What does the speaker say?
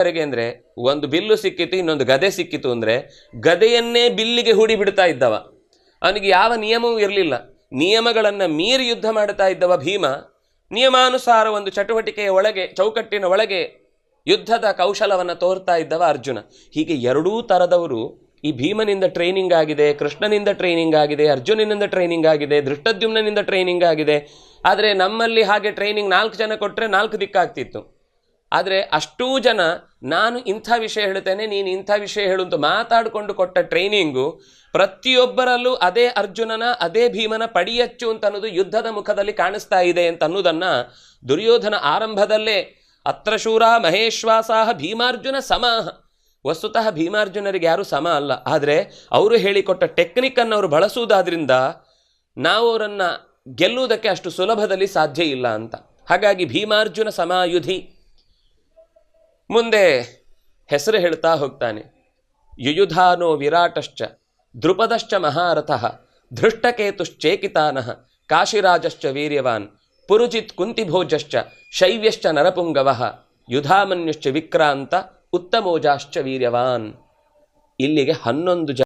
ವರೆಗೆ ಅಂದರೆ, ಒಂದು ಬಿಲ್ಲು ಸಿಕ್ಕಿತು, ಇನ್ನೊಂದು ಗದೆ ಸಿಕ್ಕಿತು ಅಂದ್ರೆ, ಗದೆಯನ್ನೇ ಬಿಲ್ಲಿಗೆ ಹೂಡಿ ಬಿಡ್ತಾ ಇದ್ದವ. ಅವನಿಗೆ ಯಾವ ನಿಯಮವೂ ಇರಲಿಲ್ಲ. ನಿಯಮಗಳನ್ನು ಮೀರಿ ಯುದ್ಧ ಮಾಡ್ತಾ ಇದ್ದವ ಭೀಮ. ನಿಯಮಾನುಸಾರ ಒಂದು ಚಟುವಟಿಕೆಯ ಒಳಗೆ, ಚೌಕಟ್ಟಿನ ಒಳಗೆ ಯುದ್ಧದ ಕೌಶಲವನ್ನು ತೋರ್ತಾ ಇದ್ದವ ಅರ್ಜುನ. ಹೀಗೆ ಎರಡೂ ಥರದವರು ಈ ಭೀಮನಿಂದ ಟ್ರೈನಿಂಗ್ ಆಗಿದೆ, ಕೃಷ್ಣನಿಂದ ಟ್ರೈನಿಂಗ್ ಆಗಿದೆ, ಅರ್ಜುನನಿಂದ ಟ್ರೈನಿಂಗ್ ಆಗಿದೆ ದೃಷ್ಟದ್ಯುಮ್ನಿಂದ ಟ್ರೈನಿಂಗ್ ಆಗಿದೆ. ಆದರೆ ನಮ್ಮಲ್ಲಿ ಹಾಗೆ ಟ್ರೈನಿಂಗ್ ನಾಲ್ಕು ಜನ ಕೊಟ್ಟರೆ ನಾಲ್ಕು ದಿಕ್ಕಾಗ್ತಿತ್ತು. ಆದರೆ ಅಷ್ಟೂ ಜನ, ನಾನು ಇಂಥ ವಿಷಯ ಹೇಳ್ತೇನೆ, ನೀನು ಇಂಥ ವಿಷಯ ಹೇಳು ಅಂತ ಮಾತಾಡಿಕೊಂಡು ಕೊಟ್ಟ ಟ್ರೈನಿಂಗು, ಪ್ರತಿಯೊಬ್ಬರಲ್ಲೂ ಅದೇ ಅರ್ಜುನನ, ಅದೇ ಭೀಮನ ಪಡಿಯಚ್ಚು ಅಂತ ಅನ್ನೋದು ಯುದ್ಧದ ಮುಖದಲ್ಲಿ ಕಾಣಿಸ್ತಾ ಇದೆ ಅಂತ ಅನ್ನೋದನ್ನು ದುರ್ಯೋಧನ ಆರಂಭದಲ್ಲೇ ಅತ್ರಶೂರ ಮಹೇಶ್ವಾಸಾಹ ಭೀಮಾರ್ಜುನ ಸಮಾಹ ವಸ್ತುತಃ ಭೀಮಾರ್ಜುನರಿಗೆ ಯಾರೂ ಸಮ ಅಲ್ಲ. ಆದರೆ ಅವರು ಹೇಳಿಕೊಟ್ಟ ಟೆಕ್ನಿಕನ್ನು ಅವರು ಬಳಸುವುದಾದ್ರಿಂದ ನಾವು ಅವರನ್ನು ಗೆಲ್ಲುವುದಕ್ಕೆ ಅಷ್ಟು ಸುಲಭದಲ್ಲಿ ಸಾಧ್ಯ ಇಲ್ಲ ಅಂತ. ಹಾಗಾಗಿ ಭೀಮಾರ್ಜುನ ಸಮಾಯುಧಿ ಮುಂದೆ ಹೆಸರು ಹೇಳ್ತಾ ಹೋಗ್ತಾನೆ. ಯುಯುಧಾನೋ ವಿರಾಟಶ್ಚ ದೃಪದಶ್ಚ ಮಹಾರಥಃ, ಧೃಷ್ಟಕೇತುಶ್ಚೇಕಿತಾನಃ, ಕಾಶಿರಾಜಶ್ಚ ವೀರ್ಯವಾನ್, ಪುರುಜಿತ್ ಕುಂತಿಭೋಜಶ್ಚ, ಶೈವ್ಯಶ್ಚ ನರಪುಂಗವಃ, ಯುಧಾಮನ್ಯುಶ್ಚ ವಿಕ್ರಾಂತ, ಉತ್ತಮೋಜಾಶ್ಚ ವೀರ್ಯವಾನ್. ಇಲ್ಲಿಗೆ ಹನ್ನೊಂದು ಜನ